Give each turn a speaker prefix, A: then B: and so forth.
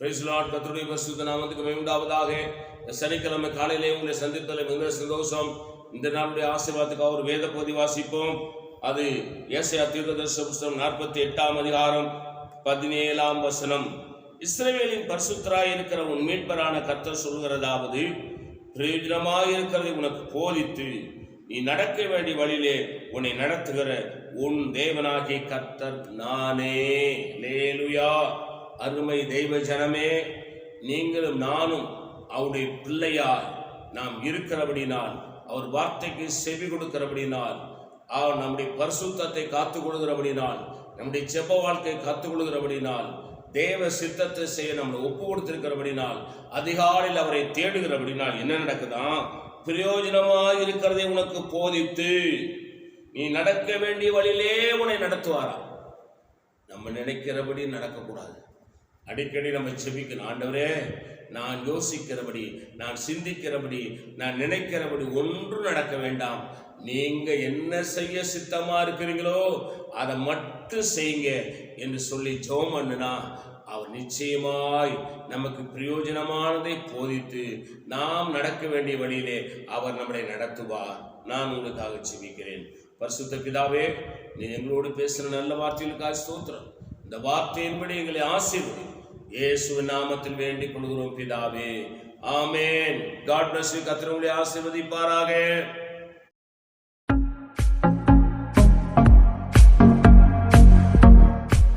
A: Price Lord பரிசுத்த நாமத்துக்கு மேம்பாவதாக சனிக்கிழமை காலையிலே உங்களை சந்தித்ததில் மிகுந்த சந்தோஷம். இந்த நாளுடைய ஆசீர்வாதத்துக்காக அவர் வேத பகுதி வாசிப்போம். அது ஏசையா தீர்க்கதரிசன புஸ்தகம் நாற்பத்தி எட்டாம் அதிகாரம் பதினேழாம் வசனம். இஸ்ரேலின் பரிசுத்தராய் இருக்கிற உன் மீட்பரான கர்த்தர் சொல்கிறதாவது பிரயோஜனமாக இருக்கிறதை உனக்கு போதித்து நீ நடக்க வேண்டிய வழியிலே உன்னை நடத்துகிற உன் தேவனாகிய கர்த்தர் நானே. லேலுயா அருமை தெய்வ ஜனமே நீங்களும் நானும் அவருடைய பிள்ளையாய் நாம் இருக்கிறபடினால் அவர் வார்த்தைக்கு செவி கொடுக்கிறபடினால் அவர் நம்முடைய பரிசுத்தத்தை காத்துக் கொள்கிறபடினால் நம்முடைய செப்ப வாழ்க்கை காத்து கொள்கிறபடினால் தேவ சித்தத்தை செய்ய நம்மளை ஒப்பு கொடுத்திருக்கிறபடினால் அதிகாலையில் அவரை தேடுகிறபடினால் என்ன நடக்குதாம் பிரயோஜனமாக இருக்கிறதை உனக்கு போதித்து நீ நடக்க வேண்டிய வழியிலே உன்னை நடத்துவாரா நம்ம நினைக்கிறபடி நடக்கக்கூடாது. அடிக்கடி நம்ம செபிக்கணும். ஆண்டவரே நான் யோசிக்கிறபடி நான் சிந்திக்கிறபடி நான் நினைக்கிறபடி ஒன்றும் நடக்க வேண்டாம். நீங்க என்ன செய்ய சித்தமா இருக்கிறீங்களோ அதை மட்டும் செய்யுங்க என்று சொல்லி ஜெபம் பண்ணுனா அவர் நிச்சயமாய் நமக்கு பிரயோஜனமானதை போதித்து நாம் நடக்க வேண்டிய வழியிலே அவர் நம்மளை நடத்துவார். நான் உங்களுக்காக செபிக்கிறேன் பரிசுத்த பிதாவே நீ எங்களோடு பேசுகிற நல்ல வார்த்தைகளுக்காக ஸ்தோத்திரம். இந்த வார்த்தையின்படி எங்களை ஆசீர்வதி. இயேசு நாமத்தில் வேண்டிக் கொள்கிறோம் பிதாவே. ஆமேன். காட் பிளஸ் யூ கத்திரவங்களை ஆசீர்வதிப்பாராக.